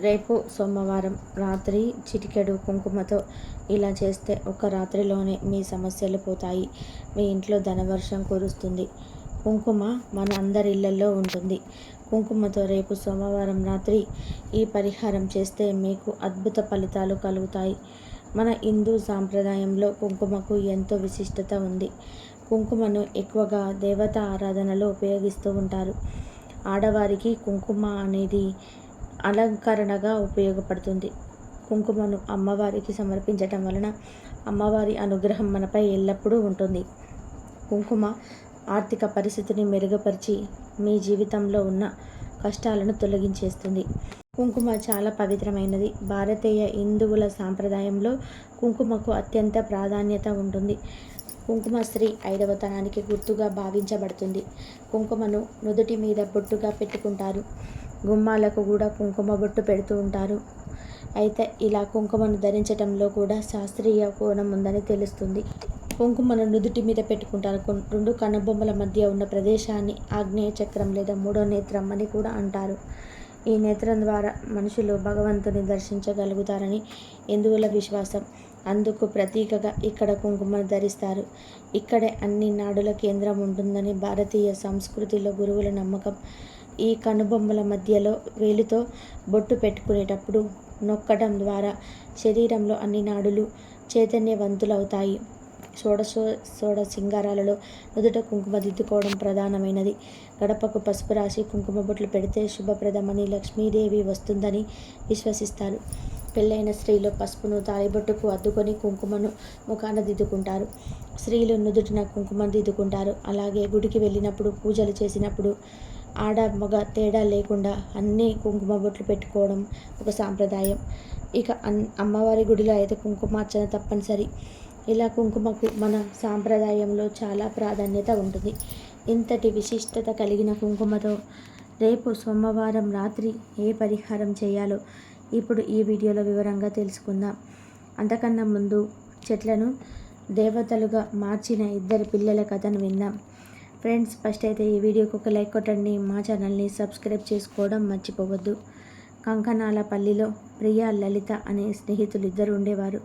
రేపు సోమవారం రాత్రి చిటికెడు కుంకుమతో ఇలా చేస్తే ఒక రాత్రిలోనే మీ సమస్యలు పోతాయి. మీ ఇంట్లో ధనవర్షం కురుస్తుంది. కుంకుమ మన అందరి ఇళ్ళలో ఉంటుంది. కుంకుమతో రేపు సోమవారం రాత్రి ఈ పరిహారం చేస్తే మీకు అద్భుత ఫలితాలు కలుగుతాయి. మన హిందూ సాంప్రదాయంలో కుంకుమకు ఎంతో విశిష్టత ఉంది. కుంకుమను ఎక్కువగా దేవత ఆరాధనలో ఉపయోగిస్తూ ఉంటారు. ఆడవారికి కుంకుమ అనేది అలంకరణగా ఉపయోగపడుతుంది. కుంకుమను అమ్మవారికి సమర్పించటం వలన అమ్మవారి అనుగ్రహం మనపై ఎల్లప్పుడూ ఉంటుంది. కుంకుమ ఆర్థిక పరిస్థితిని మెరుగుపరిచి మీ జీవితంలో ఉన్న కష్టాలను తొలగించేస్తుంది. కుంకుమ చాలా పవిత్రమైనది. భారతీయ హిందువుల సాంప్రదాయంలో కుంకుమకు అత్యంత ప్రాధాన్యత ఉంటుంది. కుంకుమ స్త్రీ ఐదవతనానికి గుర్తుగా భావించబడుతుంది. కుంకుమను నుదుటి మీద బొట్టుగా పెట్టుకుంటారు. గుమ్మాలకు కూడా కుంకుమ బొట్టు పెడుతూ ఉంటారు. అయితే ఇలా కుంకుమను ధరించటంలో కూడా శాస్త్రీయ కోణం ఉందని తెలుస్తుంది. కుంకుమను నుదుటి మీద పెట్టుకుంటారు. రెండు కనుబొమ్మల మధ్య ఉన్న ప్రదేశాన్ని ఆగ్నేయ చక్రం లేదా మూడో నేత్రం అని కూడా అంటారు. ఈ నేత్రం ద్వారా మనుషులు భగవంతుని దర్శించగలుగుతారని హిందువుల విశ్వాసం. అందుకు ప్రతీకగా ఇక్కడ కుంకుమను ధరిస్తారు. ఇక్కడే అన్ని నాడుల కేంద్రం ఉంటుందని భారతీయ సంస్కృతిలో గురువుల నమ్మకం. ఈ కనుబొమ్మల మధ్యలో వేలితో బొట్టు పెట్టుకునేటప్పుడు నొక్కడం ద్వారా శరీరంలో అన్ని నాడులు చైతన్యవంతులవుతాయి. షోడశో షోడ సింగారాలలో నుదుట కుంకుమ దిద్దుకోవడం ప్రధానమైనది. గడపకు పసుపు రాసి కుంకుమ బొట్లు పెడితే శుభప్రదమని లక్ష్మీదేవి వస్తుందని విశ్వసిస్తారు. పెళ్ళైన స్త్రీలు పసుపును తాలిబొట్టుకు అద్దుకొని కుంకుమను ముఖాన దిద్దుకుంటారు. స్త్రీలు నుదుటిన కుంకుమను దిద్దుకుంటారు. అలాగే గుడికి వెళ్ళినప్పుడు పూజలు చేసినప్పుడు ఆడ మగ తేడా లేకుండా అన్నీ కుంకుమ బొట్లు పెట్టుకోవడం ఒక సాంప్రదాయం. ఇక అన్ అమ్మవారి గుడిలో అయితే కుంకుమార్చన తప్పనిసరి. ఇలా కుంకుమకు మన సాంప్రదాయంలో చాలా ప్రాధాన్యత ఉంటుంది. ఇంతటి విశిష్టత కలిగిన కుంకుమతో రేపు సోమవారం రాత్రి ఏ పరిహారం చేయాలో ఇప్పుడు ఈ వీడియోలో వివరంగా తెలుసుకుందాం. అంతకన్నా ముందు చెట్లను దేవతలుగా మార్చిన ఇద్దరు పిల్లల కథను విన్నాం. ఫ్రెండ్స్ ఫస్ట్ అయితే ఈ వీడియోకి ఒక లైక్ కొట్టండి. మా ఛానల్ని సబ్స్క్రైబ్ చేసుకోవడం మర్చిపోవద్దు. కంకనాలపల్లిలో ప్రియా లలిత అనే స్నేహితులు ఇద్దరు ఉండేవారు.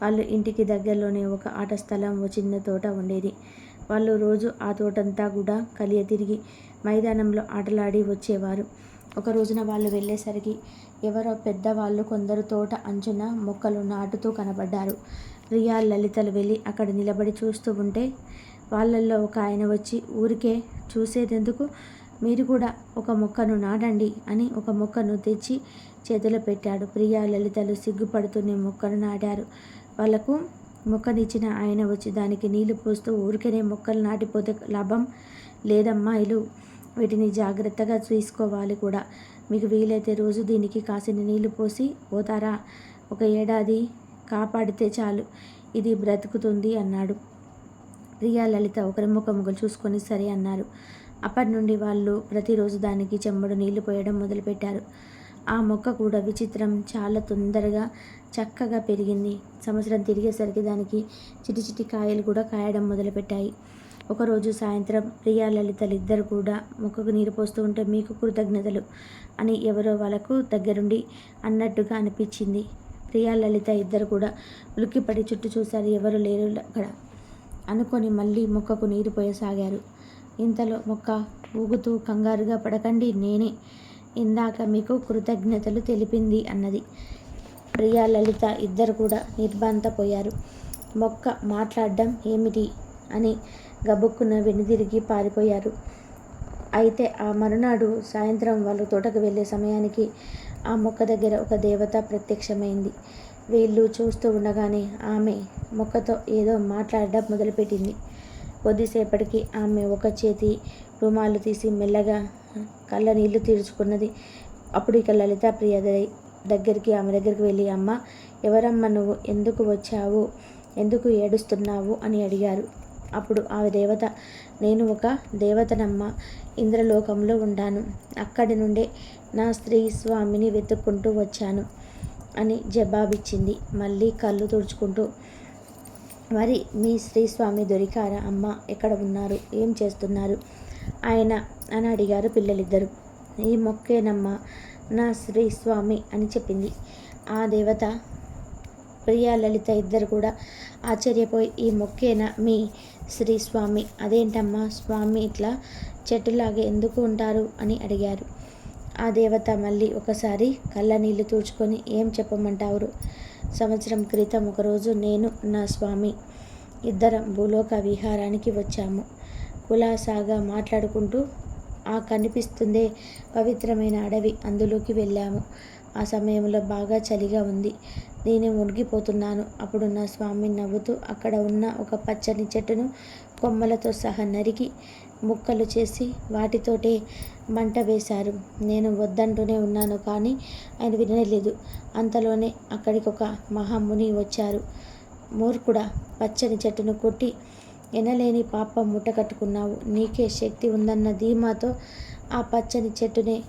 వాళ్ళు ఇంటికి దగ్గరలోనే ఒక ఆట స్థలం ఓ చిన్న తోట ఉండేది. వాళ్ళు రోజు ఆ తోటంతా కూడా కలియ తిరిగి మైదానంలో ఆటలాడి వచ్చేవారు. ఒక రోజున వాళ్ళు వెళ్ళేసరికి ఎవరో పెద్దవాళ్ళు కొందరు తోట అంచున మొక్కలు నాటుతూ కనబడ్డారు. రియా లలితలు వెళ్ళి అక్కడ నిలబడి చూస్తూ ఉంటే వాళ్ళల్లో ఒక ఆయన వచ్చి ఊరికే చూసేదెందుకు? మీరు కూడా ఒక మొక్కను నాటండి అని ఒక మొక్కను తెచ్చి చేతిలో పెట్టాడు. ప్రియా లలితలు సిగ్గుపడుతూనే మొక్కను నాటారు వాళ్ళకు మొక్కనిచ్చిన ఆయన వచ్చి దానికి నీళ్ళు పోస్తూ ఊరికనే మొక్కలు నాటిపోతే లాభం లేదమ్మా ఇలు. వీటిని జాగ్రత్తగా చూసుకోవాలి కూడా. మీకు వీలైతే రోజు దీనికి కాసిన నీళ్ళు పోసి పోతారా? ఒక ఏడాది కాపాడితే చాలు. ఇది బ్రతుకుతుంది అన్నాడు. ప్రియా లలిత ఒకరి ముఖ ముగ్గులు చూసుకొని సరే అన్నారు. అప్పటి నుండి వాళ్ళు ప్రతిరోజు దానికి చెంబడు నీళ్ళు పోయడం మొదలుపెట్టారు. ఆ మొక్క కూడా విచిత్రం చాలా తొందరగా చక్కగా పెరిగింది. సంవత్సరం తిరిగేసరికి దానికి చిటి చిటి కాయలు కూడా కాయడం మొదలుపెట్టాయి. ఒకరోజు సాయంత్రం ప్రియా లలితలు ఇద్దరు కూడా మొక్కకు నీరు పోస్తూ ఉంటే మీకు కృతజ్ఞతలు అని ఎవరో వాళ్ళకు దగ్గరుండి అన్నట్టుగా అనిపించింది. ప్రియా లలిత ఇద్దరు కూడా ఉలిక్కిపడి చుట్టూ చూశారు. ఎవరు లేరు అక్కడ. అనుకొని మళ్ళీ మొక్కకు నీరు పోయసాగారు. ఇంతలో మొక్క ఊగుతూ కంగారుగా పడకండి నేనే. ఇందాక మీకు కృతజ్ఞతలు తెలిపింది అన్నది. ప్రియా లలిత ఇద్దరు కూడా నిర్బంతపోయారు మొక్క మాట్లాడడం ఏమిటి అని గబుక్కున వెనుదిరిగి పారిపోయారు. అయితే ఆ మరునాడు సాయంత్రం వాళ్ళు తోటకు వెళ్ళే సమయానికి ఆ మొక్క దగ్గర ఒక దేవత ప్రత్యక్షమైంది. వీళ్ళు చూస్తూ ఉండగానే ఆమె మొక్కతో ఏదో మాట్లాడడం మొదలుపెట్టింది. కొద్దిసేపటికి ఆమె ఒక చేతి రుమాలు తీసి మెల్లగా కళ్ళ నీళ్ళు తీర్చుకున్నది. అప్పుడు ఇక లలిత ప్రియ దగ్గరికి ఆమె దగ్గరికి వెళ్ళి అమ్మ ఎవరమ్మ నువ్వు? ఎందుకు వచ్చావు? ఎందుకు ఏడుస్తున్నావు? అని అడిగారు. అప్పుడు ఆ దేవత నేను ఒక దేవతనమ్మ. ఇంద్రలోకంలో ఉండాను. అక్కడి నుండే నా స్త్రీ స్వామిని వెతుక్కుంటూ వచ్చాను. అని జవాబిచ్చింది. మళ్ళీ కళ్ళు తుడుచుకుంటూ మరి మీ శ్రీస్వామి దొరికారా అమ్మ? ఎక్కడ ఉన్నారు? ఏం చేస్తున్నారు? ఆయన అని అడిగారు పిల్లలిద్దరు. ఈ మొక్కేనమ్మా నా శ్రీ స్వామి అని చెప్పింది. ఆ దేవత ప్రియా లలిత ఇద్దరు కూడా ఆశ్చర్యపోయి ఈ మొక్కేనా మీ శ్రీ స్వామి అదేంటమ్మా స్వామి ఇట్లా చెట్టులాగే ఎందుకు ఉంటారు? అని అడిగారు. ఆ దేవత మళ్ళీ ఒకసారి కళ్ళ నీళ్ళు తూచుకొని ఏం చెప్పమంటారు సంవత్సరం క్రితం ఒకరోజు నేను నా స్వామి ఇద్దరం భూలోక విహారానికి వచ్చాము. కులాసాగా మాట్లాడుకుంటూ ఆ కనిపిస్తుందే పవిత్రమైన అడవి అందులోకి వెళ్ళాము. ఆ సమయంలో బాగా చలిగా ఉంది. నేను మునిగిపోతున్నాను. అప్పుడు నా స్వామి నవ్వుతూ అక్కడ ఉన్న ఒక పచ్చని చెట్టును కొమ్మలతో సహా నరికి ముక్కలు చేసి వాటితోటే మంట వేశారు. నేను వద్దంటూనే ఉన్నాను కానీ ఆయన వినలేదు. అంతలోనే అక్కడికి ఒక మహాముని వచ్చారు. మూర్ఖుడా పచ్చని చెట్టును కొట్టి ఎనలేని పాపం ముట్టకట్టుకున్నావు నీకే శక్తి ఉందన్న ధీమాతో ఆ పచ్చని చెట్టునే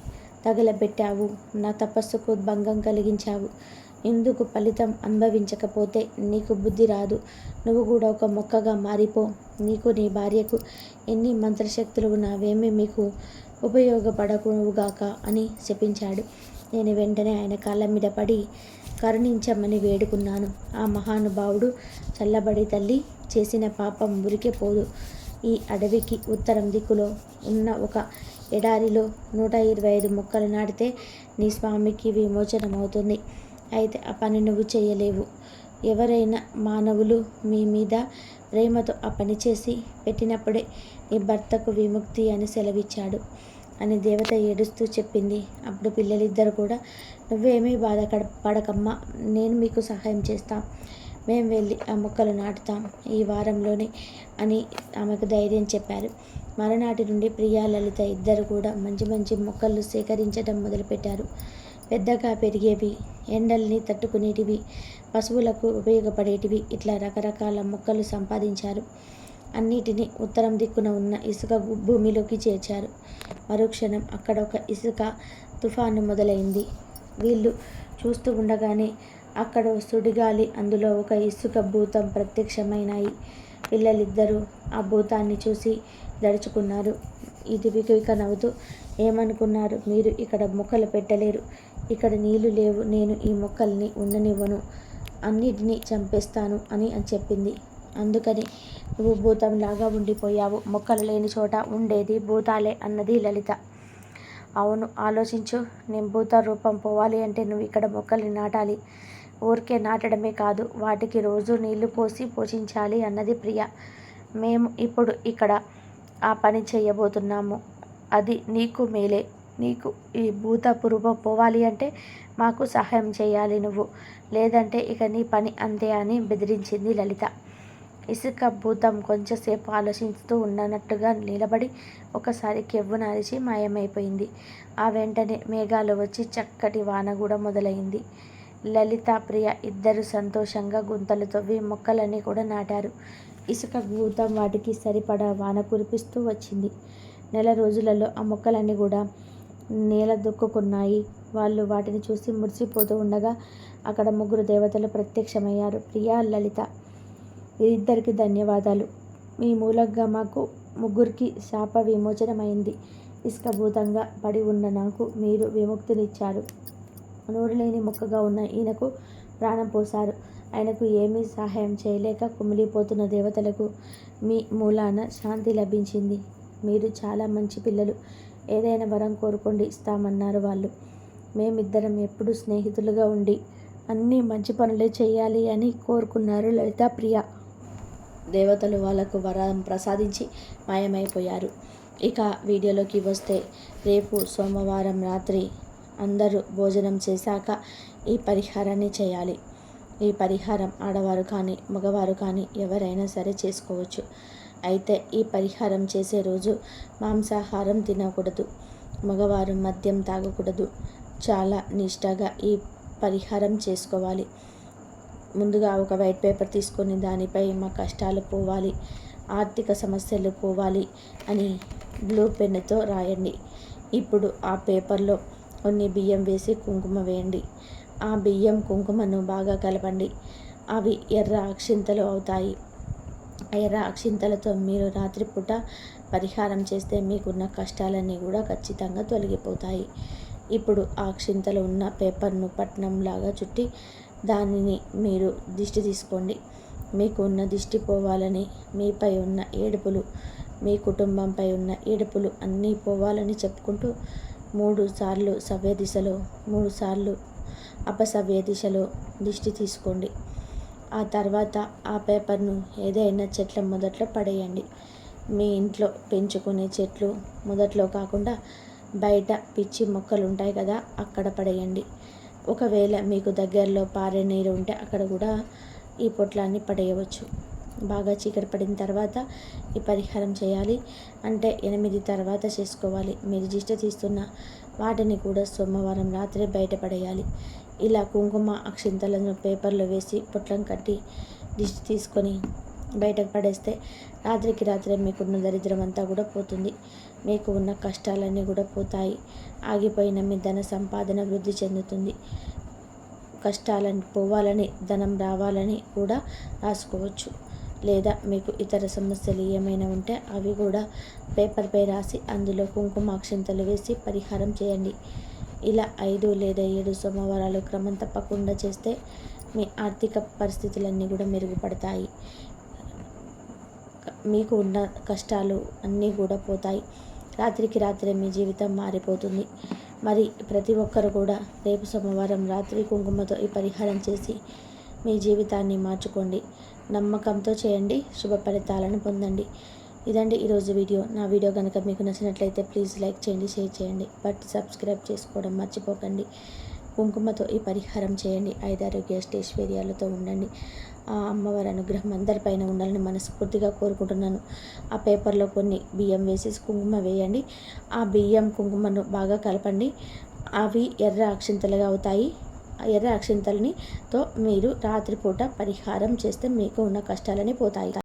తగలబెట్టావు. నా తపస్సుకు భంగం కలిగించావు. ఇందుకు ఫలితం అనుభవించకపోతే నీకు బుద్ధి రాదు. నువ్వు కూడా ఒక మొక్కగా మారిపో. నీకు నీ భార్యకు ఎన్ని మంత్రశక్తులు ఉన్నావేమీ మీకు ఉపయోగపడకుగాక అని శపించాడు నేను వెంటనే ఆయన కాళ్ళ మీద పడి కరుణించమని వేడుకున్నాను. ఆ మహానుభావుడు చల్లబడి తల్లి చేసిన పాపం మురికే ఈ అడవికి ఉత్తరం దిక్కులో ఉన్న ఒక ఎడారిలో నూట ఇరవై ఐదు మొక్కలు నాటితే నీ స్వామికి విమోచనమవుతుంది. అయితే ఆ పని నువ్వు చేయలేవు. ఎవరైనా మానవులు మీ మీద ప్రేమతో ఆ పని చేసి పెట్టినప్పుడే నీ భర్తకు విముక్తి అని సెలవిచ్చాడు అని దేవత ఏడుస్తూ చెప్పింది. అప్పుడు పిల్లలిద్దరు కూడా నువ్వేమీ బాధ పడకమ్మా. నేను మీకు సహాయం చేస్తాం. మేము వెళ్ళి ఆ మొక్కలు నాటుతాం. ఈ వారంలోనే అని ఆమెకు ధైర్యం చెప్పారు. మరునాటి నుండి ప్రియా లలిత ఇద్దరు కూడా మంచి మంచి మొక్కలు సేకరించడం మొదలుపెట్టారు. పెద్దగా పెరిగేవి ఎండల్ని తట్టుకునేటివి పశువులకు ఉపయోగపడేటివి. ఇట్లా రకరకాల మొక్కలు సంపాదించారు. అన్నిటినీ ఉత్తరం దిక్కున ఉన్న ఇసుక భూమిలోకి చేర్చారు. మరుక్షణం అక్కడ ఒక ఇసుక తుఫాను మొదలైంది. వీళ్ళు చూస్తూ ఉండగానే అక్కడ సుడిగాలి అందులో ఒక ఇసుక భూతం ప్రత్యక్షమైనాయి. పిల్లలిద్దరూ ఆ భూతాన్ని చూసి దడుచుకున్నారు. ఇది వికవిక నవ్వుతూ ఏమనుకున్నారు? మీరు ఇక్కడ మొక్కలు పెట్టలేరు. ఇక్కడ నీళ్ళు లేవు నేను ఈ మొక్కల్ని ఉండనివ్వను. అన్నిటినీ చంపేస్తాను అని అని చెప్పింది. అందుకని నువ్వు భూతంలాగా ఉండిపోయావు. మొక్కలు లేని చోట ఉండేది భూతాలే అన్నది లలిత. అవును ఆలోచించు. నేను భూత రూపం పోవాలి అంటే నువ్వు ఇక్కడ మొక్కల్ని నాటాలి. ఊరికే నాటడమే కాదు వాటికి రోజు నీళ్ళు పోసి పోషించాలి అన్నది ప్రియ. మేము ఇప్పుడు ఇక్కడ ఆ పని చేయబోతున్నాము. అది నీకు మేలే. నీకు ఈ భూత పోవాలి అంటే మాకు సహాయం చేయాలి నువ్వు. లేదంటే ఇక నీ పని అంతే అని బెదిరించింది లలిత. ఇసుక భూతం కొంచెంసేపు ఆలోచిస్తూ ఉన్నట్టుగా నిలబడి ఒకసారి కెవ్వు అరిచి మాయమైపోయింది. ఆ వెంటనే మేఘాలు వచ్చి చక్కటి వాన కూడా మొదలైంది. లలిత ప్రియ ఇద్దరు సంతోషంగా గుంతలు తవ్వి మొక్కలన్నీ కూడా నాటారు. ఇసుక భూతం వాటికి సరిపడా వాన కురిపిస్తూ వచ్చింది. నెల రోజులలో ఆ మొక్కలన్నీ కూడా నేల దుక్కుకున్నాయి వాళ్ళు వాటిని చూసి మురిసిపోతూ ఉండగా అక్కడ ముగ్గురు దేవతలు ప్రత్యక్షమయ్యారు. ప్రియా లలిత వీరిద్దరికి ధన్యవాదాలు. మీ మూలంగా మాకు ముగ్గురికి శాప విమోచనమైంది. ఇసుకభూతంగా పడి ఉన్న నాకు మీరు విముక్తినిచ్చారు. నోరులేని మొక్కగా ఉన్న ఈయనకు ప్రాణం పోశారు. ఆయనకు ఏమీ సహాయం చేయలేక కుమిలిపోతున్న దేవతలకు మీ మూలాన శాంతి లభించింది. మీరు చాలా మంచి పిల్లలు. ఏదైనా వరం కోరుకోండి ఇస్తామన్నారు వాళ్ళు. మేమిద్దరం ఎప్పుడు స్నేహితులుగా ఉండి అన్నీ మంచి పనులే చేయాలి అని కోరుకున్నారు లలిత ప్రియ దేవతలు వాళ్ళకు వరం ప్రసాదించి మాయమైపోయారు. ఇక వీడియోలోకి వస్తే రేపు సోమవారం రాత్రి అందరూ భోజనం చేశాక ఈ పరిహారాన్ని చేయాలి. ఈ పరిహారం ఆడవారు కానీ మగవారు కానీ ఎవరైనా సరే చేసుకోవచ్చు. అయితే ఈ పరిహారం చేసే రోజు మాంసాహారం తినకూడదు. మగవారు మద్యం తాగకూడదు. చాలా నిష్టగా ఈ పరిహారం చేసుకోవాలి. ముందుగా ఒక వైట్ పేపర్ తీసుకొని దానిపై మా కష్టాలు పోవాలి. ఆర్థిక సమస్యలు పోవాలి అని బ్లూ పెన్నుతో రాయండి. ఇప్పుడు ఆ పేపర్లో కొన్ని బియ్యం వేసి కుంకుమ వేయండి. ఆ బియ్యం కుంకుమను బాగా కలపండి. అవి ఎర్ర అక్షింతలు అవుతాయి. ఎర్ర అక్షింతలతో మీరు రాత్రిపూట పరిహారం చేస్తే మీకున్న కష్టాలన్నీ కూడా ఖచ్చితంగా తొలగిపోతాయి. ఇప్పుడు ఆ అక్షింతలు ఉన్న పేపర్ను పట్నంలాగా చుట్టి దానిని మీరు దిష్టి తీసుకోండి. మీకు ఉన్న దిష్టి పోవాలని మీపై ఉన్న ఏడుపులు మీ కుటుంబంపై ఉన్న ఏడుపులు అన్నీ పోవాలని చెప్పుకుంటూ మూడు సార్లు సవ్య దిశలో మూడు సార్లు అపసవ్య దిశలో దిష్టి తీసుకోండి. ఆ తర్వాత ఆ పేపర్ను ఏదైనా చెట్ల మొదట్లో పడేయండి. మీ ఇంట్లో పెంచుకునే చెట్లు మొదట్లో కాకుండా బయట పిచ్చి మొక్కలు ఉంటాయి కదా అక్కడ పడేయండి. ఒకవేళ మీకు దగ్గరలో పారే నీరు ఉంటే అక్కడ కూడా ఈ పొట్లాన్ని పడేయవచ్చు. బాగా చీకటి పడిన తర్వాత ఈ పరిహారం చేయాలి. అంటే ఎనిమిది తర్వాత చేసుకోవాలి. మీరు దిష్ట తీస్తున్న వాటిని కూడా సోమవారం రాత్రి బయటపడేయాలి ఇలా కుంకుమ అక్షింతలను పేపర్లో వేసి పొట్లం కట్టి దిష్టి తీసుకొని బయటకు పడేస్తే రాత్రికి రాత్రే మీకున్న దరిద్రం అంతా కూడా పోతుంది. మీకు ఉన్న కష్టాలన్నీ కూడా పోతాయి. ఆగిపోయిన మీ ధన సంపాదన వృద్ధి చెందుతుంది. కష్టాలని పోవాలని ధనం రావాలని కూడా రాసుకోవచ్చు. లేదా మీకు ఇతర సమస్యలు ఏమైనా ఉంటే అవి కూడా పేపర్పై రాసి అందులో కుంకుమ అక్షింతలు వేసి పరిహారం చేయండి. ఇలా ఐదు లేదా ఏడు సోమవారాలు క్రమం తప్పకుండా చేస్తే మీ ఆర్థిక పరిస్థితులన్నీ కూడా మెరుగుపడతాయి. మీకు ఉన్న కష్టాలు అన్నీ కూడా పోతాయి. రాత్రికి రాత్రే మీ జీవితం మారిపోతుంది. మరి ప్రతి ఒక్కరు కూడా రేపు సోమవారం రాత్రి కుంకుమతో ఈ పరిహారం చేసి మీ జీవితాన్ని మార్చుకోండి. నమ్మకంతో చేయండి. శుభ ఫలితాలను పొందండి. ఇదండి ఈరోజు వీడియో. నా వీడియో కనుక మీకు నచ్చినట్లయితే ప్లీజ్ లైక్ చేయండి షేర్ చేయండి బట్ సబ్స్క్రైబ్ చేసుకోవడం మర్చిపోకండి. కుంకుమతో ఈ పరిహారం చేయండి. ఐదారోగ్య అష్టేశ్వర్యాలతో ఉండండి. ఆ అమ్మవారి అనుగ్రహం అందరిపైన ఉండాలని మనస్ఫూర్తిగా కోరుకుంటున్నాను. ఆ పేపర్లో కొన్ని బియ్యం వేసేసి కుంకుమ వేయండి. ఆ బియ్యం కుంకుమను బాగా కలపండి. అవి ఎర్ర అక్షింతలుగా అవుతాయి. ఎర్ర అక్షింతలని తో మీరు రాత్రిపూట పరిహారం చేస్తే మీకు ఉన్న కష్టాలని పోతాయి.